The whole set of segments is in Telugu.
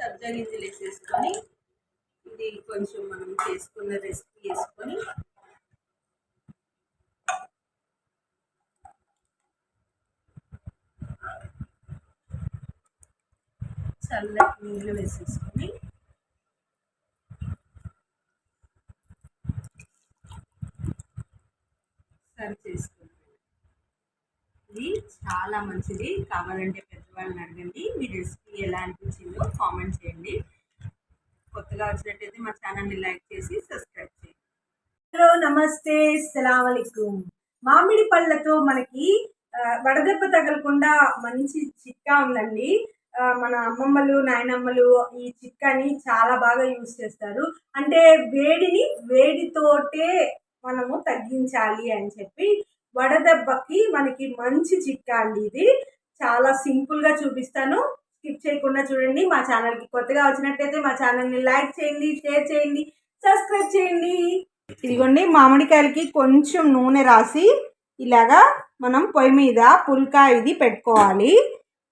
సబ్జా గింజలు వేసేసుకొని ఇది కొంచెం మనం చేసుకున్న రెసిపీ వేసుకొని చల్లటి నీళ్ళు వేసేసుకొని సర్వ్ చేసుకుంటాం ఇది చాలా మంచిది. కావాలంటే పెద్దవాళ్ళని అడగండి. మీ రెసిపీ ఎలా అనిపించిందో కామెంట్ చేయండి. కొత్తగా వచ్చినట్టయితే మా ఛానల్ని లైక్ చేసి సబ్స్క్రైబ్ చేయండి. హలో నమస్తే. సలాంకం మామిడి పళ్ళతో మనకి వడదెబ్బ తగలకుండా మంచి చిట్కా ఉందండి. మన అమ్మమ్మలు నాయనమ్మలు ఈ చిట్కాని చాలా బాగా యూజ్ చేస్తారు. అంటే వేడిని వేడితోటే మనము తగ్గించాలి అని చెప్పి వడదెబ్బకి మనకి మంచి చిట్కా అండి ఇది. చాలా సింపుల్గా చూపిస్తాను. స్కిప్ చేయకుండా చూడండి. మా ఛానల్కి కొత్తగా వచ్చినట్టయితే మా ఛానల్ని లైక్ చేయండి షేర్ చేయండి సబ్స్క్రైబ్ చేయండి. ఇదిగోండి మామిడికాయలకి కొంచెం నూనె రాసి ఇలాగా మనం పొయ్యి మీద పుల్కా ఇది పెట్టుకోవాలి.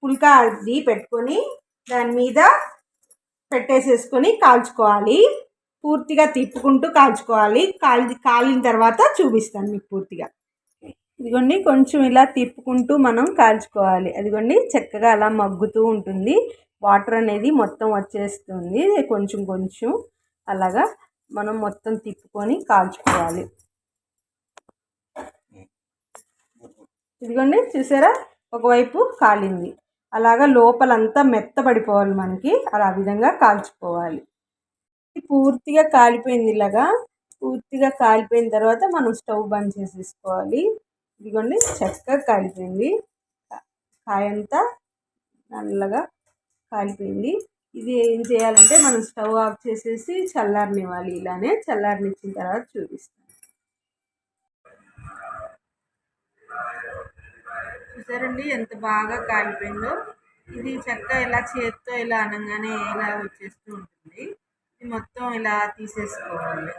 పుల్కా ఇది పెట్టుకొని దాని మీద పెట్టేసేసుకొని కాల్చుకోవాలి. పూర్తిగా తిప్పుకుంటూ కాల్చుకోవాలి. కాల్ కాలిన తర్వాత చూపిస్తాను మీకు పూర్తిగా. ఇదిగోండి కొంచెం ఇలా తిప్పుకుంటూ మనం కాల్చుకోవాలి. అదిగోండి చక్కగా అలా మగ్గుతూ ఉంటుంది. వాటర్ అనేది మొత్తం వచ్చేస్తుంది. కొంచెం కొంచెం అలాగా మనం మొత్తం తిప్పుకొని కాల్చుకోవాలి. ఇదిగోండి చూసారా? ఒకవైపు కాలింది. అలాగా లోపలంతా మెత్తబడిపోవాలి మనకి. అలా విధంగా కాల్చుకోవాలి. పూర్తిగా కాలిపోయింది ఇలాగా. పూర్తిగా కాలిపోయిన తర్వాత మనం స్టవ్ బంద్ చేసేసుకోవాలి. ఇదిగోండి చక్కగా కాలిపోయింది. కాయంతా నల్లగా కాలిపోయింది. ఇది ఏం చేయాలంటే మనం స్టవ్ ఆఫ్ చేసేసి చల్లారనివ్వాలి. ఇలానే చల్లారనిచ్చిన తర్వాత చూపిస్తాను. చూసారండి ఎంత బాగా కాలిపోయిందో? ఇది చక్కగా ఇలా చేత్తో ఇలా అనగానే ఇలా వచ్చేస్తూ ఉంటుంది. ఇది మొత్తం ఇలా తీసేసుకోవాలి.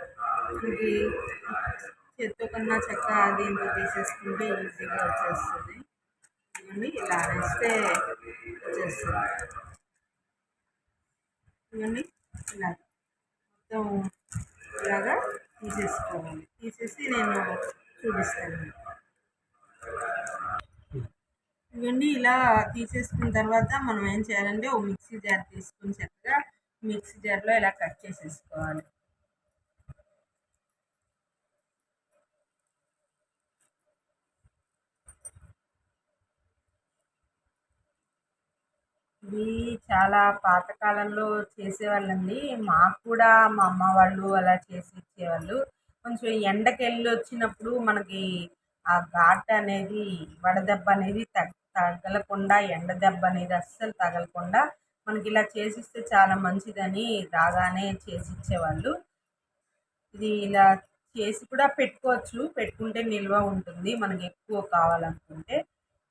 ఇది చేత్తో కన్నా అది దీంతో తీసేసుకుంటే ఈజీగా వచ్చేస్తుంది. ఇవన్నీ ఇలా అనేస్తే వచ్చేస్తుంది. ఇవన్నీ ఇలా మొత్తం ఇలాగా తీసేసుకోవాలి. తీసేసి నేను చూపిస్తాను. ఇవన్నీ ఇలా తీసేసుకున్న తర్వాత మనం ఏం చేయాలంటే ఓ మిక్సీ జార్ తీసుకుని చక్కగా మిక్సీ జార్లో ఇలా కట్ చేసేసుకోవాలి. ఇది చాలా పాతకాలంలో చేసేవాళ్ళండి. మాకు కూడా మా అమ్మ వాళ్ళు అలా చేసి ఇచ్చేవాళ్ళు. కొంచెం ఎండకి వెళ్ళి వచ్చినప్పుడు మనకి ఆ ఘాట్ అనేది వడదెబ్బ అనేది తగ తగలకుండా ఎండ దెబ్బ అనేది అస్సలు తగలకుండా మనకి ఇలా చేసిస్తే చాలా మంచిదని రాగానే చేసి ఇచ్చేవాళ్ళు. ఇది ఇలా చేసి కూడా పెట్టుకోవచ్చు. పెట్టుకుంటే నిల్వ ఉంటుంది. మనకి ఎక్కువ కావాలనుకుంటే.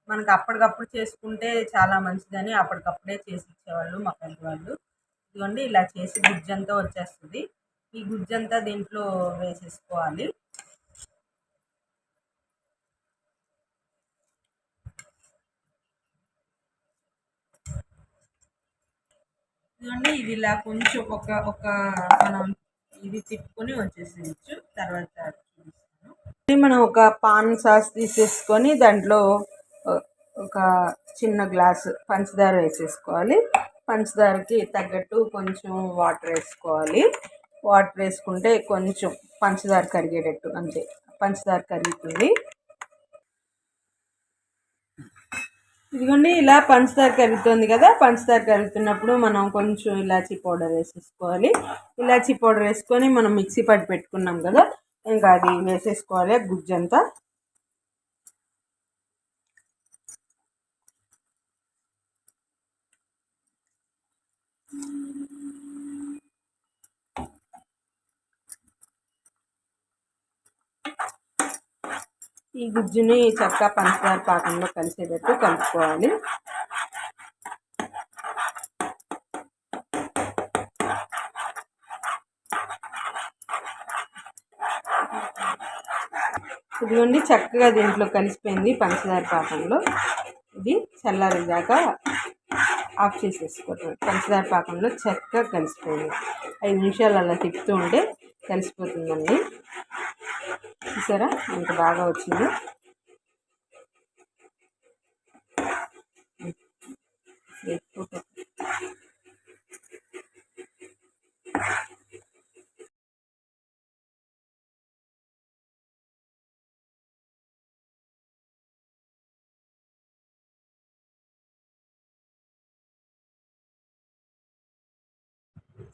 మనకి అప్పటికప్పుడు చేసుకుంటే చాలా మంచిదని అప్పటికప్పుడే చేసి ఇచ్చేవాళ్ళు మా పెద్దవాళ్ళు. ఇదిగోండి ఇలా చేసి గుజ్జంతా వచ్చేస్తుంది. ఈ గుజ్జంతా దీంట్లో వేసేసుకోవాలి. ఇదిగోండి ఇది ఇలా కొంచెం ఒక ఒక మనం ఇది తిప్పుకొని వచ్చేసేయచ్చు. తర్వాత చూపిస్తాను. మనం ఒక పాన్ సాస్ తీసేసుకొని దాంట్లో ఒక చిన్న గ్లాసు పంచదార వేసేసుకోవాలి. పంచదారకి తగ్గట్టు కొంచెం వాటర్ వేసుకోవాలి. వాటర్ వేసుకుంటే కొంచెం పంచదార కరిగేటట్టు అంతే పంచదార కరుగుతుంది. ఇదిగోండి ఇలా పంచదార కరుగుతుంది కదా పంచదార కరుగుతున్నప్పుడు మనం కొంచెం ఇలాచీ పౌడర్ వేసేసుకోవాలి. ఇలాచీ పౌడర్ వేసుకొని మనం మిక్సీ పట్టి పెట్టుకున్నాం కదా ఇంకా అది వేసేసుకోవాలి గుజ్జంతా. ఈ గుజ్జుని చక్కగా పంచదార పాకంలో కలిసేటట్టు కలుపుకోవాలి. ఇదిగోండి చక్కగా దీంట్లో కలిసిపోయింది పంచదార పాకంలో. ఇది చల్లారేదాకా ఆఫ్ చేసేసుకోవటం. పంచదార పాకంలో చక్కగా కలిసిపోయింది. ఐదు నిమిషాలు అలా తిప్పుతూ ఉంటే కలిసిపోతుందండి. చూసారా? అంత బాగా వచ్చింది.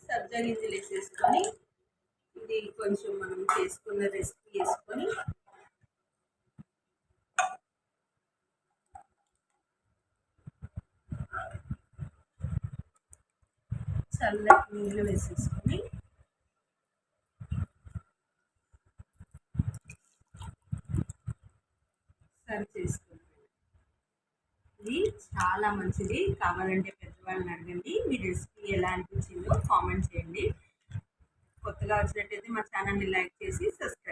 సబ్జా గింజలు వేసేసుకొని ఇది కొంచెం మనం చేసుకున్న రెసిపీ వేసుకొని చల్లటి నీళ్ళు వేసేసుకొని సర్వ్ చేసుకుంటాం ఇది చాలా మంచిది. కావాలంటే పెద్దవాళ్ళని అడగండి. మీ రెసిపీ ఎలా అనిపించిందో కామెంట్ చేయండి. కొత్తగా వచ్చినట్టయితే మా ఛానల్ని లైక్ చేసి సబ్స్క్రైబ్